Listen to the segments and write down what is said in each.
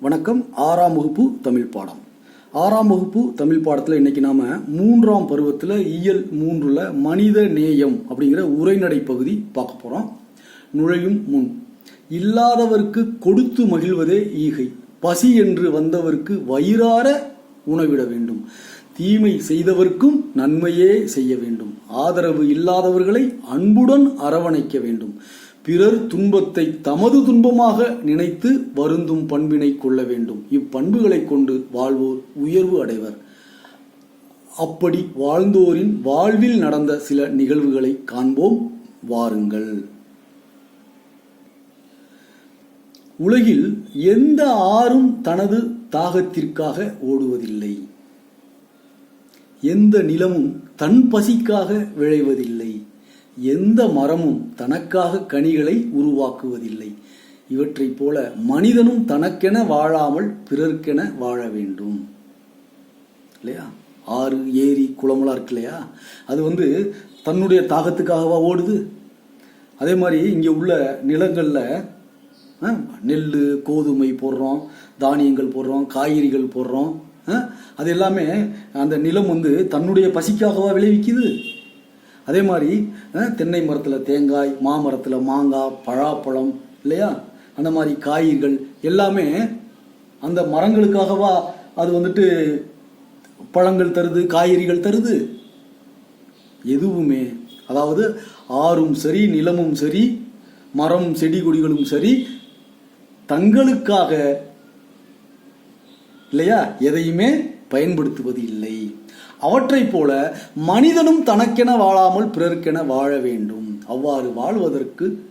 வணக்கம். ஆறாம் வகுப்பு தமிழ் பாடம். ஆறாம் வகுப்பு தமிழ் பாடத்தில் இன்னைக்கு நாம மூன்றாம் பருவத்தில் இயல் மூன்றுல மனித நேயம் அப்படிங்கிற உரைநடை பகுதி பார்க்க போறோம். நுழையும் முன் இல்லாதவர்க்கு கொடுத்து மகிழ்வதே ஈகை. பசி என்று வந்தவர்க்கு வயிறார உணவிட வேண்டும். தீமை செய்தவர்க்கும் நன்மையே செய்ய வேண்டும். ஆதரவு இல்லாதவர்களை அன்புடன் அரவணைக்க வேண்டும். பிறர் துன்பத்தை தமது துன்பமாக நினைத்து வருந்தும் பண்பினை கொள்ள வேண்டும். இப்பண்புகளை கொண்டு வாழ்வோர் உயர்வு அடைவர். அப்படி வாழ்ந்தோரின் வாழ்வில் நடந்த சில நிகழ்வுகளை காண்போம். வாருங்கள். உலகில் எந்த ஆறும் தனது தாகத்திற்காக ஓடுவதில்லை. எந்த நிலமும் தன் பசிக்காக விளைவதில்லை. எந்த மரமும் தனக்காக கனிகளை உருவாக்குவதில்லை. இவற்றைப் போல மனிதனும் தனக்கென வாழாமல் பிறர்க்கென வாழ வேண்டும். இல்லையா? ஆறு ஏரி குளமெல்லாம் இருக்கு இல்லையா? அது வந்து தன்னுடைய தாகத்துக்காகவா ஓடுது? அதே மாதிரி இங்கே உள்ள நிலங்களில் நெல் கோதுமை போடுறோம் தானியங்கள் போடுறோம் காய்கறிகள் போடுறோம் அது எல்லாமே அந்த நிலம் வந்து தன்னுடைய பசிக்காகவா விளைவிக்குது. அதே மாதிரி தென்னை மரத்தில் தேங்காய் மாமரத்தில் மாங்காய் பழாப்பழம் இல்லையா? அந்த மாதிரி காய்கள் எல்லாமே அந்த மரங்களுக்காகவா அது வந்துட்டு பழங்கள் தருது காய்கறிகள் தருது? எதுவுமே. அதாவது ஆறும் சரி நிலமும் சரி மரம் செடி கொடிகளும் சரி தங்களுக்காக இல்லையா? எதையுமே பயன்படுத்துவது இல்லை அவற்றைப் போல மனிதனும் தனக்கென வாழாமல் பிறர்க்கென வாழ வேண்டும். அவ்வாறு வாழ்வதற்கு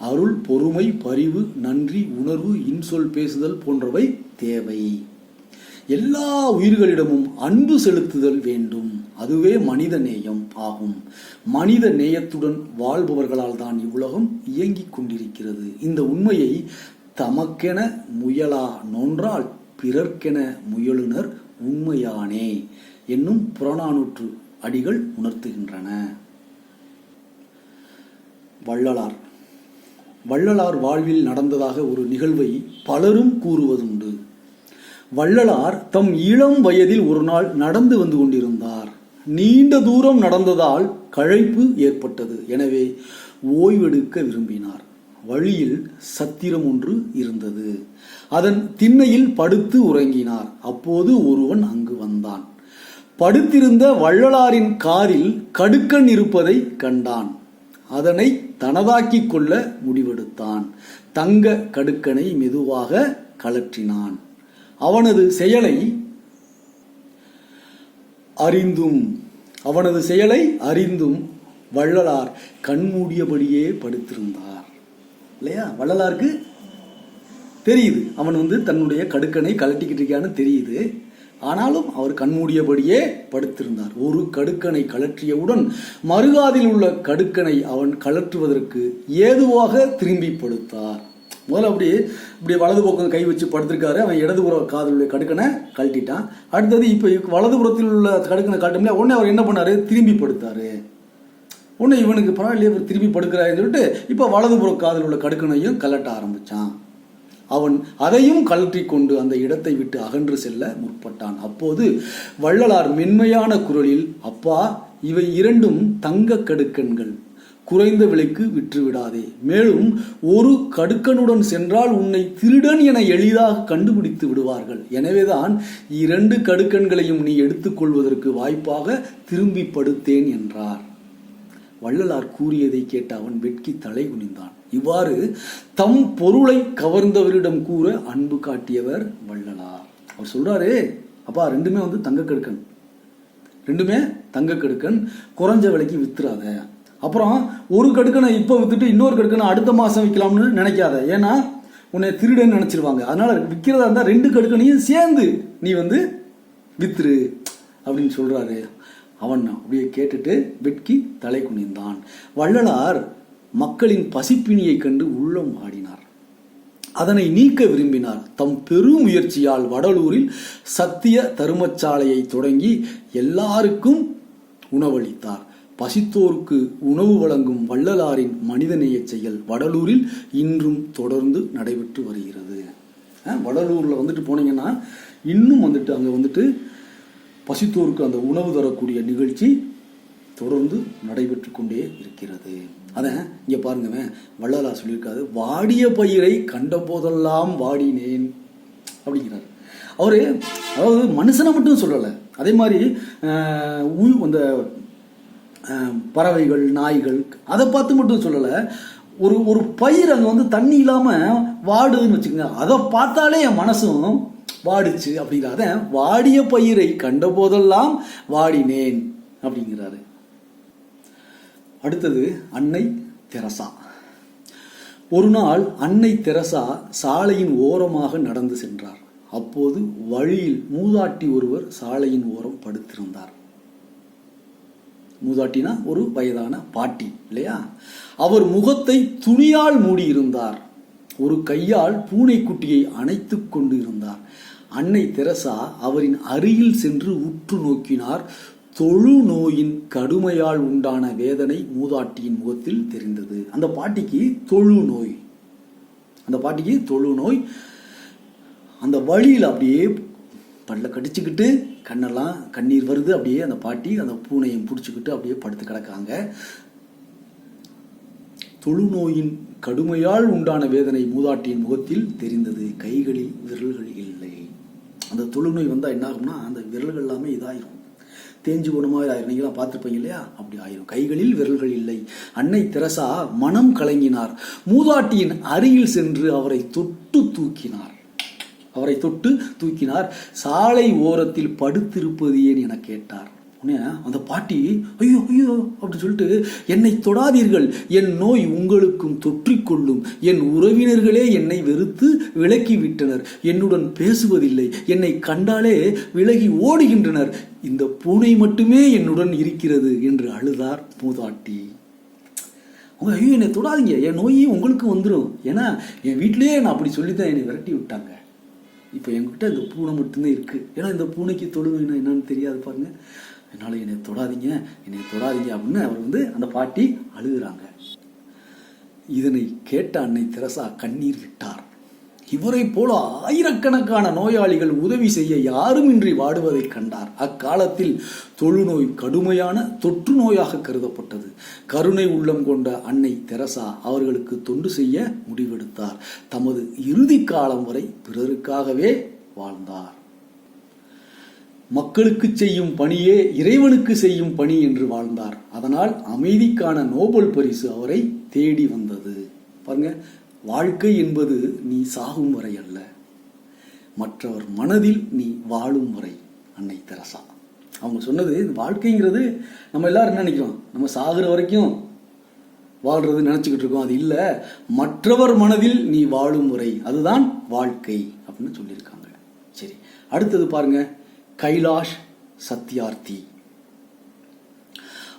அருள் பொறுமை பரிவு நன்றி உணர்வு இன்சொல் பேசுதல் போன்றவை தேவை. எல்லா உயிர்களிடமும் அன்பு செலுத்துதல் வேண்டும். அதுவே மனித நேயம் ஆகும். மனித நேயத்துடன் வாழ்பவர்களால் தான் இவ்வுலகம் இயங்கிக் கொண்டிருக்கிறது. இந்த உண்மையை தமக்கென முயலா நோன்றால் பிறர்க்கென முயலுனர் உண்மையானே. என்னும் புறநானூற்று அடிகள் உணர்த்துகின்றன. வள்ளலார். வள்ளலார் வாழ்வில் நடந்ததாக ஒரு நிகழ்வை பலரும் கூறுவதுண்டு. வள்ளலார் தம் இளம் வயதில் ஒரு நாள் நடந்து வந்து கொண்டிருந்தார். நீண்ட தூரம் நடந்ததால் கழைப்பு ஏற்பட்டது. எனவே ஓய்வெடுக்க விரும்பினார். வழியில் சத்திரம் ஒன்று இருந்தது. அதன் திண்ணையில் படுத்து உறங்கினார். அப்போது ஒருவன் அங்கு வந்தான். படுத்திருந்த வள்ளலாரின் காரில் கடுக்கன் இருப்பதை கண்டான். அதனை தனதாக்கிக் கொள்ள முடிவெடுத்தான். தங்க கடுக்கனை மெதுவாக கலற்றினான் அவனது செயலை அறிந்தும் அவனது செயலை அறிந்தும் வள்ளலார் கண்மூடியபடியே படுத்திருந்தார். இல்லையா? வள்ளலாருக்கு தெரியுது. அவன் வந்து தன்னுடைய கடுக்கனை கலட்டிக்கிட்டு இருக்கான்னு தெரியுது. ஆனாலும் அவர் கண்மூடியபடியே படுத்திருந்தார். ஒரு கடுக்கனை கலற்றியவுடன் மறுகாதில் உள்ள கடுக்கனை அவன் கலற்றுவதற்கு ஏதுவாக திரும்பி படுத்தார். முதல்ல அப்படி இப்படி வலது பக்கம் கை வச்சு படுத்திருக்காரு. அவன் இடதுபுற காதலுடைய கடுக்கனை கழட்டிட்டான். அடுத்தது இப்போ வலதுபுறத்தில் உள்ள கடுக்கனை கழட்டோம்ல உடனே அவர் என்ன பண்ணார்? திரும்பி படுத்தாரு. உடனே இவனுக்கு பரவாயில்லையே திரும்பி படுக்கிறாருன்னு சொல்லிட்டு இப்போ வலதுபுற காதல் உள்ள கடுக்கனையும் கலட்ட ஆரம்பித்தான் அவன் அதையும் கழற்றி கொண்டு அந்த இடத்தை விட்டு அகன்று செல்ல முற்பட்டான். அப்போது வள்ளலார் மென்மையான குரலில் அப்பா இவை இரண்டும் தங்க கடுக்கண்கள். குறைந்த விலைக்கு விற்றுவிடாதே. மேலும் ஒரு கடுக்கனுடன் சென்றால் உன்னை திருடன் என எளிதாக கண்டுபிடித்து விடுவார்கள். எனவேதான் இரண்டு கடுக்கன்களையும் நீ எடுத்துக்கொள்வதற்கு வாய்ப்பாக திரும்பி படுத்தேன் என்றார். வள்ளலார் கூறியதை கேட்ட அவன் வெட்கி தலை குனிந்தான். இவ்வாறு தம் பொருளை கவர்ந்தவரிடம் கூற அன்பு காட்டியவர் வள்ளலார். அவர் சொல்றாரு அப்பா ரெண்டுமே வந்து தங்க கெடுக்கன். ரெண்டுமே தங்க கெடுக்கன் குறைஞ்ச விலைக்கு வித்துறாத. அப்புறம் ஒரு கடுக்கனை இப்போ வித்துட்டு இன்னொரு கடுக்கனை அடுத்த மாசம் விற்கலாம்னு நினைக்காத. ஏன்னா உன்னை திருடன்னு நினைச்சிருவாங்க. அதனால விற்கிறதா இருந்தால் ரெண்டு கடுக்கனையும் சேர்ந்து நீ வந்து வித்துரு அப்படின்னு சொல்றாரு. அவன் அப்படியே கேட்டுட்டு வெட்கி தலை குனிந்தான். வள்ளலார் மக்களின் பசிப்பினியை கண்டு உள்ளம் ஆடினார். அதனை நீக்க விரும்பினார். தம் பெரும் முயற்சியால் வடலூரில் சத்திய தருமச்சாலையை தொடங்கி எல்லாருக்கும் உணவளித்தார். பசித்தோருக்கு உணவு வழங்கும் வள்ளலாரின் மனிதநேய செயல் வடலூரில் இன்றும் தொடர்ந்து நடைபெற்று வருகிறது. வடலூரில் வந்துட்டு போனீங்கன்னா இன்னும் வந்துட்டு அங்கே வந்துட்டு பசித்தோருக்கு அந்த உணவு தரக்கூடிய நிகழ்ச்சி தொடர்ந்து நடைபெற்று கொண்டே இருக்கிறது. அதை இங்கே பாருங்கவே வள்ளலா சொல்லியிருக்காரு வாடிய பயிரை கண்ட போதெல்லாம் வாடினேன் அப்படிங்கிறார். அவர் அதாவது மனுஷனை மட்டும் சொல்லலை அதே மாதிரி அந்த பறவைகள் நாய்கள் அதை பார்த்து மட்டும் சொல்லலை ஒரு ஒரு பயிர் அங்கே வந்து தண்ணி இல்லாமல் வாடுதுன்னு வச்சுக்கோங்க அதை பார்த்தாலே என் மனசும் வாடிச்சு அப்படிங்கிற வாடிய பயிரை கண்ட போதெல்லாம் வாடினேன் அப்படிங்கிறாரு. அடுத்தது அன்னை தெரசா. ஒரு நாள் அன்னை தெரசா சாலையின் ஓரமாக நடந்து சென்றார். அப்போது வழியில் மூதாட்டி ஒருவர் சாலையின் ஓரம் படுத்திருந்தார். மூதாட்டினா ஒரு வயதான பாட்டி இல்லையா? அவர் முகத்தை துணியால் மூடியிருந்தார். ஒரு கையால் பூனைக்குட்டியை அணைத்துக் கொண்டு இருந்தார் அன்னை தெரசா அவரின் அருகில் சென்று உற்று நோக்கினார். தொழு நோயின் கடுமையால் உண்டான வேதனை மூதாட்டியின் முகத்தில் தெரிந்தது. அந்த பாட்டிக்கு தொழு நோய் அந்த பாட்டிக்கு தொழு நோய் அந்த வழியில் அப்படியே பல்ல கடிச்சுக்கிட்டு கண்ணெல்லாம் கண்ணீர் வருது. அப்படியே அந்த பாட்டி அந்த பூனையும் பிடிச்சிக்கிட்டு அப்படியே படுத்து கிடக்காங்க. தொழுநோயின் கடுமையால் உண்டான வேதனை மூதாட்டியின் முகத்தில் தெரிந்தது. கைகளில் விரல்கள் இல்லை. அந்த தொழுநோய் வந்தால் என்ன ஆகும்னா அந்த விரல்கள் எல்லாமே இதாயிரும். தேஞ்சு போன மாதிரி ஆயிரும். நீங்களாம் பார்த்துருப்பீங்க இல்லையா? அப்படி ஆயிரும். கைகளில் விரல்கள் இல்லை. அன்னை தெரசா மனம் கலங்கினார். மூதாட்டியின் அருகில் சென்று அவரை தொட்டு தூக்கினார். அவரை தொட்டு தூக்கினார். சாலை ஓரத்தில் படுத்திருப்பது ஏன் என கேட்டார். உடனே அந்த பாட்டி ஐயோ ஐயோ அப்படின்னு சொல்லிட்டு என்னை தொடாதீர்கள். என் நோய் உங்களுக்கும் தொற்றிக்கொள்ளும் என் உறவினர்களே என்னை வெறுத்து விலக்கி விட்டனர் என்னுடன் பேசுவதில்லை. என்னை கண்டாலே விலகி ஓடுகின்றனர். இந்த பூனை மட்டுமே என்னுடன் இருக்கிறது என்று அழுதார் மூதாட்டி. அவங்க ஐயோ என்னை தொடாதீங்க. என் நோய் உங்களுக்கு வந்துடும் ஏன்னா என் வீட்டிலேயே நான் அப்படி சொல்லி தான் என்னை விரட்டி விட்டாங்க. இப்போ என்கிட்ட இந்த பூனை மட்டும்தான் இருக்குது ஏன்னா இந்த பூனைக்கு தொடுமைனா என்னன்னு தெரியாது பாருங்கள் என்னால் என்னை தொடாதீங்க என்னை தொடாதீங்க அப்படின்னு அவர் வந்து அந்த பாட்டி அழுகிறாங்க. இதனை கேட்ட அன்னை தெரசா கண்ணீர் விட்டார். இவரை போல ஆயிரக்கணக்கான நோயாளிகள் உதவி செய்ய யாருமின்றி வாடுவதை கண்டார். அக்காலத்தில் தொழுநோய் கடுமையான தொற்று நோயாக கருதப்பட்டது. கருணை உள்ளம் கொண்ட அன்னை தெரசா அவர்களுக்கு தொண்டு செய்ய முடிவெடுத்தார். தமது இறுதி காலம் வரை பிறருக்காகவே வாழ்ந்தார். மக்களுக்கு செய்யும் பணியே இறைவனுக்கு செய்யும் பணி என்று வாழ்ந்தார். அதனால் அமைதிக்கான நோபல் பரிசு அவரை தேடி வந்தது. பாருங்க வாழ்க்கை என்பது நீ சாகும் வரை அல்ல. மற்றவர் மனதில் நீ வாழும் வரை அன்னை தெரசா. அவங்க சொன்னது வாழ்க்கைங்கிறது நம்ம எல்லாரும் என்ன நினைக்கிறோம்? நம்ம சாகுற வரைக்கும் வாழ்றது நினச்சிக்கிட்டு இருக்கோம். அது இல்லை. மற்றவர் மனதில் நீ வாழும் முறை அதுதான் வாழ்க்கை அப்படின்னு சொல்லியிருக்காங்க. சரி அடுத்தது பாருங்கள் கைலாஷ் சத்யார்த்தி.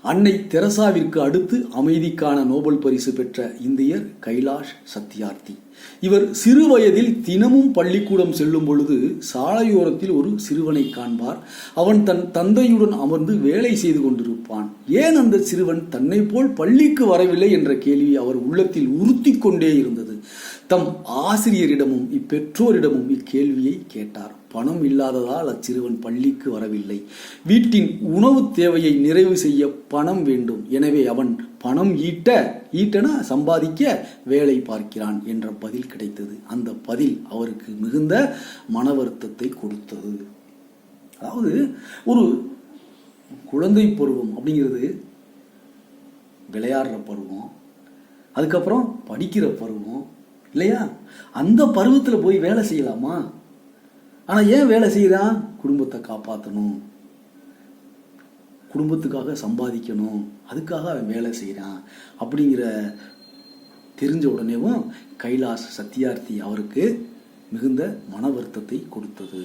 அன்னை தெரசாவிற்கு அடுத்து அமைதிக்கான நோபல் பரிசு பெற்ற இந்தியர் கைலாஷ் சத்யார்த்தி. இவர் சிறு வயதில் தினமும் பள்ளிக்கூடம் செல்லும் பொழுது சாலையோரத்தில் ஒரு சிறுவனை காண்பார். அவன் தன் தந்தையுடன் அமர்ந்து வேலை செய்து கொண்டிருப்பான். ஏன் அந்த சிறுவன் தன்னை போல் பள்ளிக்கு வரவில்லை என்ற கேள்வி அவர் உள்ளத்தில் உறுத்தி கொண்டே இருந்தது. தம் ஆசிரியரிடமும் இப்பெற்றோரிடமும் இக்கேள்வியை கேட்டார். பணம் இல்லாததால் அச்சிறுவன் பள்ளிக்கு வரவில்லை. வீட்டின் உணவு தேவையை நிறைவு செய்ய பணம் வேண்டும். எனவே அவன் பணம் ஈட்ட ஈட்டனா சம்பாதிக்க வேலை பார்க்கிறான் என்ற பதில் கிடைத்தது. அந்த பதில் அவருக்கு மிகுந்த மன வருத்தத்தை கொடுத்தது. அதாவது ஒரு குழந்தை பருவம் அப்படிங்கிறது விளையாடுற பருவம் அதுக்கப்புறம் படிக்கிற பருவம் இல்லையா? அந்த பருவத்தில் போய் வேலை செய்யலாமா? ஆனால் ஏன் வேலை செய்கிறான் குடும்பத்தை காப்பாற்றணும் குடும்பத்துக்காக சம்பாதிக்கணும். அதுக்காக அவன் வேலை செய்கிறான் அப்படிங்கிற தெரிஞ்ச உடனேவும் கைலாஷ் சத்யார்த்தி அவருக்கு மிகுந்த மன வருத்தத்தை கொடுத்தது.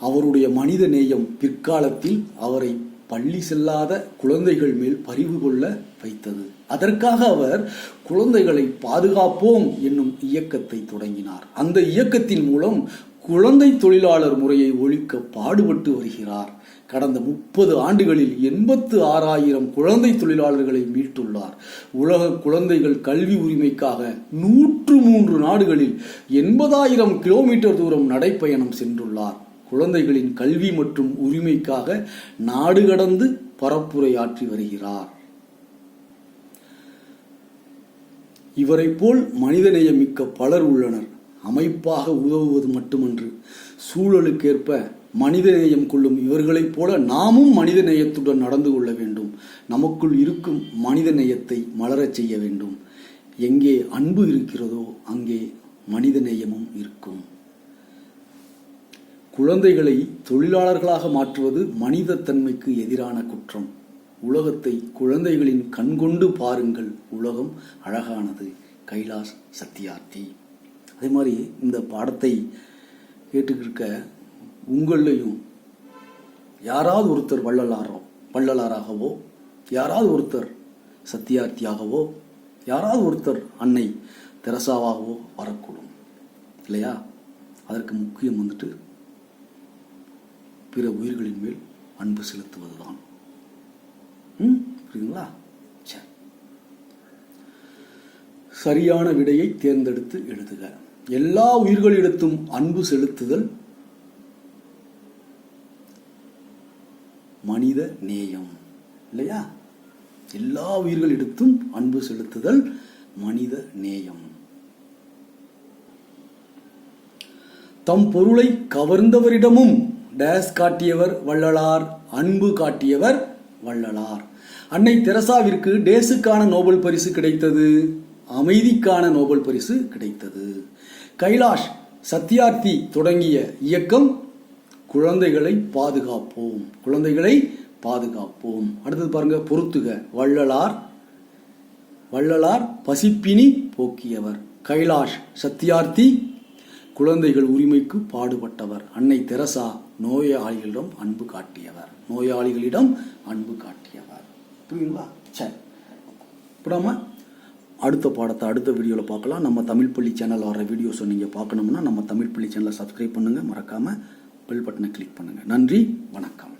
அவருடைய மனித நேயம் பிற்காலத்தில் அவரை பள்ளி செல்லாத குழந்தைகள் மேல் பரிவு கொள்ள வைத்தது. அதற்காக அவர் குழந்தைகளை பாதுகாப்போம் என்னும் இயக்கத்தை தொடங்கினார். அந்த இயக்கத்தின் மூலம் குழந்தை தொழிலாளர் முறையை ஒழிக்க பாடுபட்டு வருகிறார். கடந்த முப்பது ஆண்டுகளில் எண்பத்து ஆறாயிரம் குழந்தை தொழிலாளர்களை மீட்டுள்ளார். உலக குழந்தைகள் கல்வி உரிமைக்காக நூற்று மூன்று நாடுகளில் எண்பதாயிரம் கிலோமீட்டர் தூரம் நடைப்பயணம் சென்றுள்ளார். குழந்தைகளின் கல்வி மற்றும் உரிமைக்காக நாடு கடந்து பரப்புரையாற்றி வருகிறார். இவரைப் போல் மனிதநேயமிக்க பலர் உள்ளனர். அமைப்பாக உதவுவது மட்டுமன்று. சூழலுக்கேற்ப மனிதநேயம் கொள்ளும் இவர்களைப் போல நாமும் மனிதநேயத்துடன் நடந்து கொள்ள வேண்டும். நமக்குள் இருக்கும் மனிதநேயத்தை மலரச் செய்ய வேண்டும். எங்கே அன்பு இருக்கிறதோ அங்கே மனிதநேயமும் இருக்கும். குழந்தைகளை தொழிலாளர்களாக மாற்றுவது மனிதத்தன்மைக்கு எதிரான குற்றம். உலகத்தை குழந்தைகளின் கண்கொண்டு பாருங்கள். உலகம் அழகானது. கைலாஷ் சத்யார்த்தி. அதே மாதிரி இந்த பாடத்தை கேட்டுக்கிருக்க உங்களையும் யாராவது ஒருத்தர் வள்ளலாரோ வள்ளலாராகவோ யாராவது ஒருத்தர் சத்தியார்த்தியாகவோ யாராவது ஒருத்தர் அன்னை தெரசாவாகவோ வரக்கூடும். இல்லையா? அதற்கு முக்கியம் வந்துட்டு பிற உயிர்களின் மேல் அன்பு செலுத்துவதுதான். ம் புரியுதுங்களா? சரி சரியான விடையை தேர்ந்தெடுத்து எழுதுக. எல்லா உயிர்களிடத்தும் அன்பு செலுத்துதல் மனித நேயம் இல்லையா? எல்லா உயிர்களிடத்தும் அன்பு செலுத்துதல் மனித நேயம். தம் பொருளை கவர்ந்தவரிடமும் டேஸ் காட்டியவர் வள்ளலார் அன்பு காட்டியவர் வள்ளலார். அன்னை தெரசாவிற்கு டேஸுக்கான நோபல் பரிசு கிடைத்தது அமைதிக்கான நோபல் பரிசு கிடைத்தது. கைலாஷ் சத்யார்த்தி தொடங்கிய இயக்கம் குழந்தைகளை பாதுகாப்போம் குழந்தைகளை பாதுகாப்போம். அடுத்தது பாருங்க பொறுத்துக வள்ளலார் வள்ளலார் பசிப்பினி போக்கியவர். கைலாஷ் சத்யார்த்தி குழந்தைகள் உரிமைக்கு பாடுபட்டவர். அன்னை தெரசா நோயாளிகளிடம் அன்பு காட்டியவர். நோயாளிகளிடம் அன்பு காட்டியவர். புரியுங்களா சரி. இப்போ நம்ம அடுத்த பாடத்தை அடுத்த வீடியோவில் பார்க்கலாம். நம்ம தமிழ் பள்ளி சேனல் வர வீடியோஸை நீங்கள் பார்க்கணும்னா நம்ம தமிழ் பள்ளி சேனலை சப்ஸ்கிரைப் பண்ணுங்கள் மறக்காமல் பெல் பட்டனை கிளிக் பண்ணுங்கள் நன்றி. வணக்கம்.